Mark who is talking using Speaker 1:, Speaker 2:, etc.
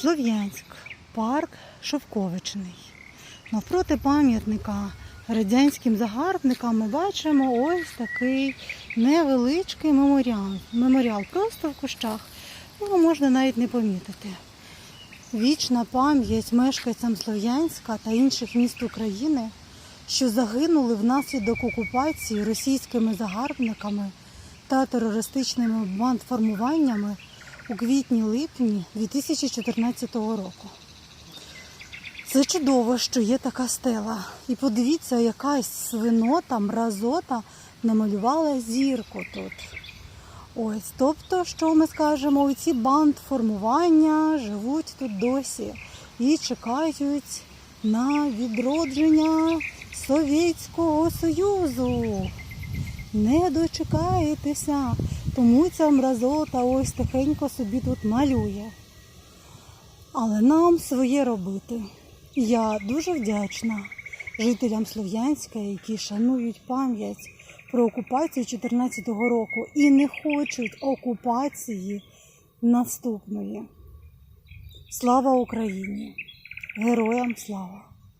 Speaker 1: Слов'янськ, парк Шовковичний. Навпроти пам'ятника радянським загарбникам ми бачимо ось такий невеличкий меморіал. Меморіал просто в кущах. Його можна навіть не помітити. Вічна пам'ять мешканцям Слов'янська та інших міст України, що загинули внаслідок окупації російськими загарбниками та терористичними бандформуваннями у квітні-липні 2014 року. Це чудово, що є така стела. І подивіться, якась свинота, мразота намалювала зірку тут. Ось, тобто, що ми скажемо, ці бандформування живуть тут досі і чекають на відродження Совєтського Союзу. Не дочекаєтеся, тому ця мразота ось тихенько собі тут малює. Але нам своє робити. Я дуже вдячна жителям Слов'янська, які шанують пам'ять про окупацію 2014 року і не хочуть окупації наступної. Слава Україні! Героям слава!